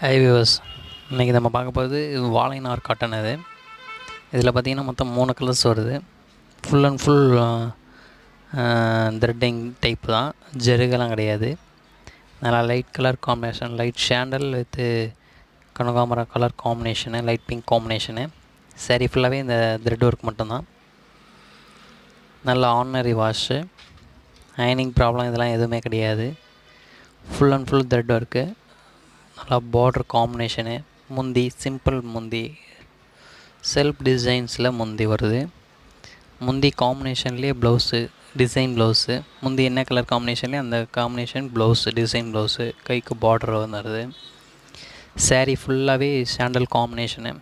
High viewers இன்றைக்கி நம்ம பார்க்க போகிறது இது வாழைநார் காட்டன் இது இதில் பார்த்திங்கன்னா மொத்தம் மூணு கலர்ஸ் வருது. Full and full threading type தான். ஜெருகெல்லாம் கிடையாது. நல்லா light colour combination light sandal with கனகாமரா colour combination light pink combination சரி ஃபுல்லாகவே இந்த த்ரெட் ஒர்க் மட்டும்தான். நல்ல ஆர்டினரி வாஷு அயனிங் ப்ராப்ளம் இதெல்லாம் எதுவுமே கிடையாது. Full and full thread work நல்லா பார்டர் காம்பினேஷனு முந்தி சிம்பிள் முந்தி செல்ஃப் டிசைன்ஸில் முந்தி வருது. முந்தி காம்பினேஷன்லேயே ப்ளவுஸு டிசைன் ப்ளவுஸு முந்தி என்ன கலர் காம்பினேஷன்லேயே அந்த காம்பினேஷன் ப்ளவுஸு டிசைன் ப்ளவுஸு கைக்கு பார்டர் வந்துடுது சேரீ ஃபுல்லாகவே sandal combination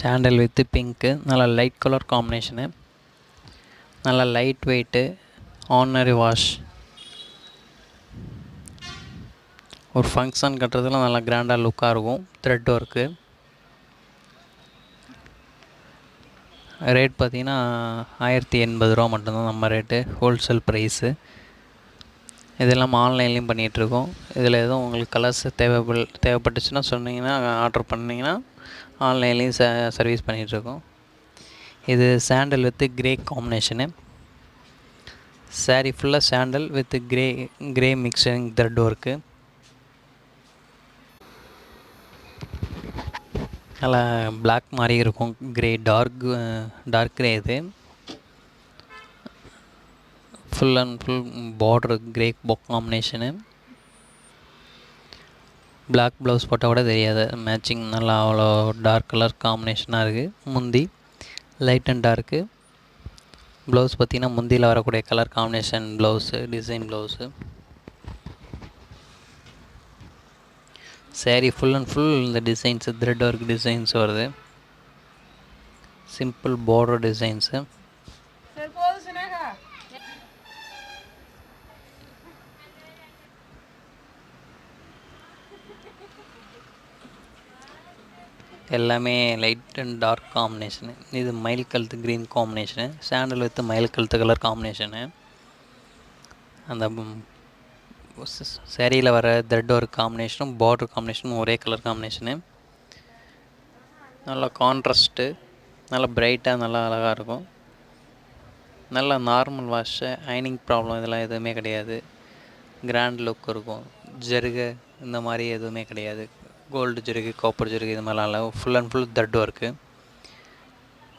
sandal with pink நல்லா லைட் கலர் காம்பினேஷனு நல்லா லைட் வெயிட்டு ஆர்னரி வாஷ் ஒரு ஃபங்க்ஷன் கட்டுறதுலாம் நல்லா கிராண்டாக லுக்காக இருக்கும். த்ரெட் ஒர்க்கு ரேட் பார்த்திங்கன்னா ஆயிரத்தி எண்பது ரூபா மட்டும்தான் நம்ம ரேட்டு ஹோல்சேல் ப்ரைஸு இதெல்லாம் ஆன்லைன்லேயும் பண்ணிகிட்ருக்கோம் இதில் எதுவும் உங்களுக்கு கலர்ஸ் தேவைப்பட தேவைப்பட்டுச்சுன்னா சொன்னீங்கன்னா ஆர்டர் பண்ணிங்கன்னா ஆன்லைன்லேயும் ச சர்வீஸ் பண்ணிகிட்ருக்கோம் இது sandal with grey combination sari ஃபுல்லாக sandal with grey grey mixing thread work நல்லா பிளாக் மாதிரி இருக்கும். கிரே டார்க் டார்க் கிரே இது. Full and full border grey பொக் combination black blouse போட்டால் கூட தெரியாது. மேட்சிங் நல்லா அவ்வளோ டார்க் கலர் காம்பினேஷனாக இருக்குது முந்தி லைட் அண்ட் டார்க்கு ப்ளவுஸ் பார்த்திங்கன்னா முந்தியில் வரக்கூடிய colour combination blouse design blouse sari full and full இந்த டிசைன்ஸு த்ரெட் ஒர்க் டிசைன்ஸ் வருது. சிம்பிள் பார்டர் டிசைன்ஸு எல்லாமே லைட் அண்ட் டார்க் காம்பினேஷனு இது மயில் கழுத்து க்ரீன் காம்பினேஷனு சாண்டல் வித் மயில் கழுத்து கலர் காம்பினேஷனு அந்த சேரீயில் வர த்ரெட் ஒர்க் காம்பினேஷனும் பார்டர் காம்பினேஷனும் ஒரே கலர் காம்பினேஷனு நல்லா கான்ட்ராஸ்ட்டு நல்லா பிரைட்டாக நல்லா அழகாக இருக்கும். நல்லா நார்மல் வாஷு அயனிங் ப்ராப்ளம் இதெல்லாம் எதுவுமே கிடையாது. கிராண்ட் லுக் இருக்கும். ஜருகை இந்த மாதிரி எதுவுமே கிடையாது. கோல்டு ஜருகு காப்பர் ஜருகு இது மாதிரிலாம் இல்லை. Full and full thread work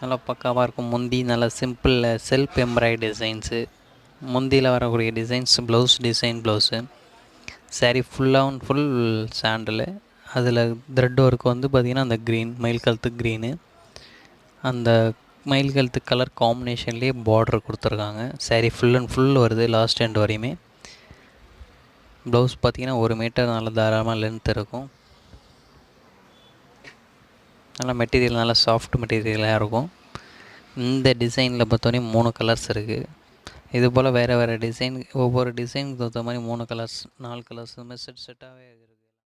நல்லா பக்காவாக இருக்கும். முந்தி நல்லா சிம்பிளில் செல்ஃப் எம்ப்ராய்டு டிசைன்ஸு முந்தியில் வரக்கூடிய designs blouse design blouse sari ஃபுல்லாக அண்ட் ஃபுல் சாண்டலு அதில் த்ரெட் ஒர்க் வந்து பார்த்திங்கன்னா அந்த க்ரீன் மயில் கழுத்து க்ரீனு அந்த மயில் கழுத்து கலர் காம்பினேஷன்லேயே பார்டர் கொடுத்துருக்காங்க. சாரீ ஃபுல் அண்ட் ஃபுல் வருது லாஸ்ட் எண்ட் வரையுமே. ப்ளவுஸ் பார்த்திங்கன்னா ஒரு மீட்டர் நல்ல தாராளமாக லென்த் இருக்கும். நல்லா மெட்டீரியல் நல்லா சாஃப்ட் மெட்டீரியலாக இருக்கும். இந்த டிசைனில் பார்த்தோன்னே மூணு கலர்ஸ் இருக்குது இது போல் வேறு வேறு டிசைன் ஒவ்வொரு டிசைனுக்கு தகுந்த மாதிரி மூணு கலர்ஸ் நாலு கலர்ஸ் செட் செட்டாகவே இருக்குது.